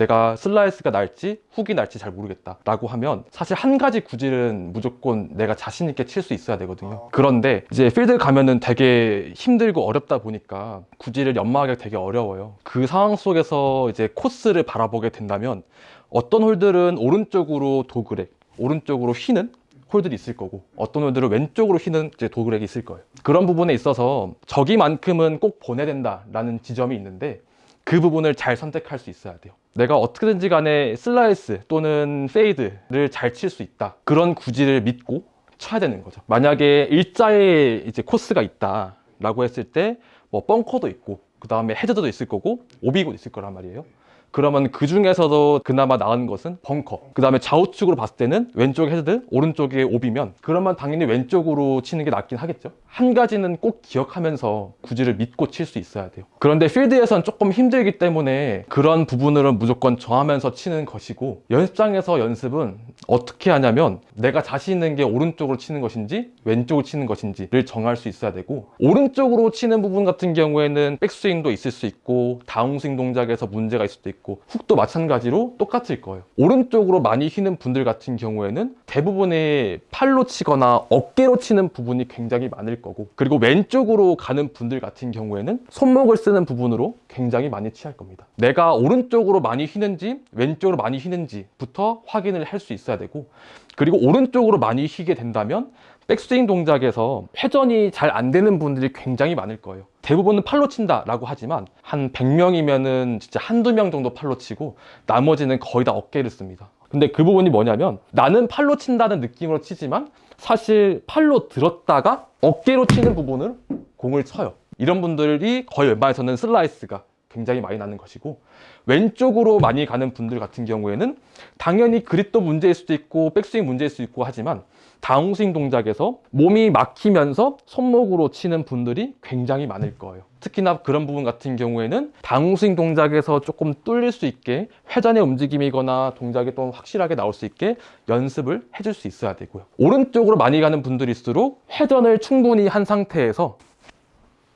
내가 슬라이스가 날지 훅이 날지 잘 모르겠다. 라고 하면 사실 한 가지 구질은 무조건 내가 자신 있게 칠 수 있어야 되거든요. 그런데 이제 필드 가면은 되게 힘들고 어렵다 보니까 구질을 연마하기가 되게 어려워요. 그 상황 속에서 이제 코스를 바라보게 된다면 어떤 홀들은 오른쪽으로 도그렉 오른쪽으로 휘는 홀들이 있을 거고 어떤 홀들은 왼쪽으로 휘는 이제 도그렉이 있을 거예요. 그런 부분에 있어서 저기만큼은 꼭 보내야 된다라는 지점이 있는데 그 부분을 잘 선택할 수 있어야 돼요. 내가 어떻게든지 간에 슬라이스 또는 페이드를 잘 칠 수 있다. 그런 구질을 믿고 쳐야 되는 거죠. 만약에 일자의 이제 코스가 있다 라고 했을 때 뭐 벙커도 있고 그 다음에 헤드도 있을 거고 오비도 있을 거란 말이에요. 그러면 그 중에서도 그나마 나은 것은 벙커. 그 다음에 좌우측으로 봤을 때는 왼쪽에 헤드, 오른쪽에 오비면 그러면 당연히 왼쪽으로 치는 게 낫긴 하겠죠. 한 가지는 꼭 기억하면서 구질을 믿고 칠 수 있어야 돼요. 그런데 필드에선 조금 힘들기 때문에 그런 부분들은 무조건 정하면서 치는 것이고 연습장에서 연습은 어떻게 하냐면 내가 자신 있는 게 오른쪽으로 치는 것인지 왼쪽으로 치는 것인지를 정할 수 있어야 되고 오른쪽으로 치는 부분 같은 경우에는 백스윙도 있을 수 있고 다운스윙 동작에서 문제가 있을 수도 있고 훅도 마찬가지로 똑같을 거예요. 오른쪽으로 많이 휘는 분들 같은 경우에는 대부분의 팔로 치거나 어깨로 치는 부분이 굉장히 많을 거고 그리고 왼쪽으로 가는 분들 같은 경우에는 손목을 쓰는 부분으로 굉장히 많이 취할 겁니다. 내가 오른쪽으로 많이 휘는지 왼쪽으로 많이 휘는지부터 확인을 할 수 있어야 되고 그리고 오른쪽으로 많이 휘게 된다면 백스윙 동작에서 회전이 잘 안 되는 분들이 굉장히 많을 거예요. 대부분은 팔로 친다 라고 하지만 한 100명이면은 진짜 한두 명 정도 팔로 치고 나머지는 거의 다 어깨를 씁니다. 근데 그 부분이 뭐냐면 나는 팔로 친다는 느낌으로 치지만 사실 팔로 들었다가 어깨로 치는 부분을 공을 쳐요. 이런 분들이 거의 웬만해서는 슬라이스가 굉장히 많이 나는 것이고 왼쪽으로 많이 가는 분들 같은 경우에는 당연히 그립도 문제일 수도 있고 백스윙 문제일 수도 있고 하지만 다운스윙 동작에서 몸이 막히면서 손목으로 치는 분들이 굉장히 많을 거예요. 특히나 그런 부분 같은 경우에는 다운스윙 동작에서 조금 뚫릴 수 있게 회전의 움직임이거나 동작이 좀 확실하게 나올 수 있게 연습을 해줄 수 있어야 되고요. 오른쪽으로 많이 가는 분들일수록 회전을 충분히 한 상태에서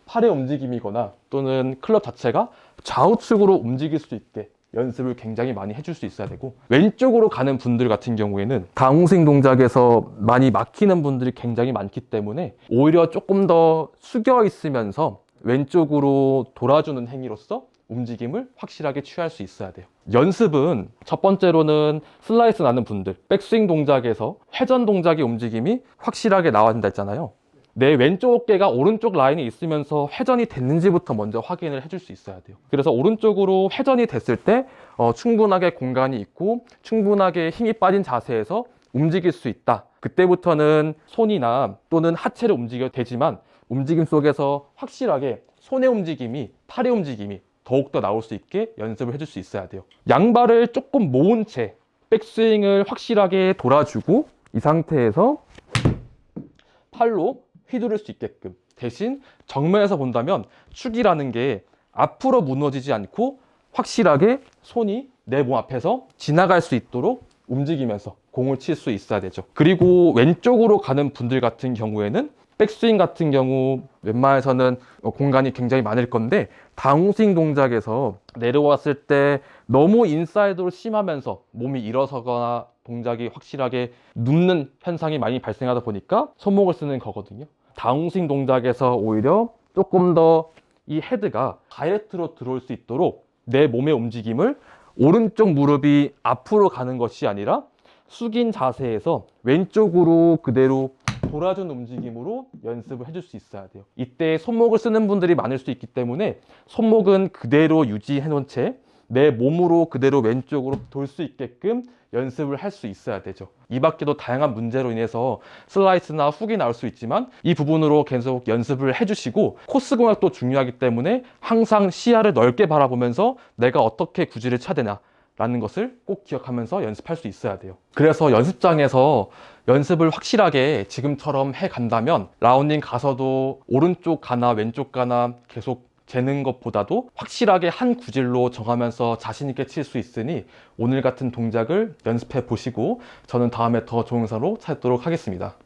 팔의 움직임이거나 또는 클럽 자체가 좌우측으로 움직일 수 있게 연습을 굉장히 많이 해줄 수 있어야 되고 왼쪽으로 가는 분들 같은 경우에는 다운스윙 동작에서 많이 막히는 분들이 굉장히 많기 때문에 오히려 조금 더 숙여 있으면서 왼쪽으로 돌아주는 행위로서 움직임을 확실하게 취할 수 있어야 돼요. 연습은 첫 번째로는 슬라이스 나는 분들, 백스윙 동작에서 회전 동작의 움직임이 확실하게 나와야 된다 했잖아요. 내 왼쪽 어깨가 오른쪽 라인에 있으면서 회전이 됐는지부터 먼저 확인을 해줄 수 있어야 돼요. 그래서 오른쪽으로 회전이 됐을 때 어, 충분하게 공간이 있고 충분하게 힘이 빠진 자세에서 움직일 수 있다. 그때부터는 손이나 또는 하체를 움직여도 되지만 움직임 속에서 확실하게 손의 움직임이 팔의 움직임이 더욱더 나올 수 있게 연습을 해줄 수 있어야 돼요. 양발을 조금 모은 채 백스윙을 확실하게 돌아주고 이 상태에서 팔로 휘두를 수 있게끔 대신 정면에서 본다면 축이라는 게 앞으로 무너지지 않고 확실하게 손이 내 몸 앞에서 지나갈 수 있도록 움직이면서 공을 칠 수 있어야 되죠. 그리고 왼쪽으로 가는 분들 같은 경우에는 백스윙 같은 경우 웬만해서는 어, 공간이 굉장히 많을 건데 다운스윙 동작에서 내려왔을 때 너무 인사이드로 심하면서 몸이 일어서거나 동작이 확실하게 눕는 현상이 많이 발생하다 보니까 손목을 쓰는 거거든요. 다운스윙 동작에서 오히려 조금 더 이 헤드가 다이렉트로 들어올 수 있도록 내 몸의 움직임을 오른쪽 무릎이 앞으로 가는 것이 아니라 숙인 자세에서 왼쪽으로 그대로 돌아준 움직임으로 연습을 해줄 수 있어야 돼요. 이때 손목을 쓰는 분들이 많을 수 있기 때문에 손목은 그대로 유지해 놓은 채 내 몸으로 그대로 왼쪽으로 돌 수 있게끔 연습을 할 수 있어야 되죠. 이 밖에도 다양한 문제로 인해서 슬라이스나 훅이 나올 수 있지만 이 부분으로 계속 연습을 해주시고 코스 공략도 중요하기 때문에 항상 시야를 넓게 바라보면서 내가 어떻게 구질을 쳐야 되나 라는 것을 꼭 기억하면서 연습할 수 있어야 돼요. 그래서 연습장에서 연습을 확실하게 지금처럼 해 간다면 라운딩 가서도 오른쪽 가나 왼쪽 가나 계속 재는 것보다도 확실하게 한 구질로 정하면서 자신있게 칠 수 있으니 오늘 같은 동작을 연습해 보시고 저는 다음에 더 좋은 사로 찾도록 하겠습니다.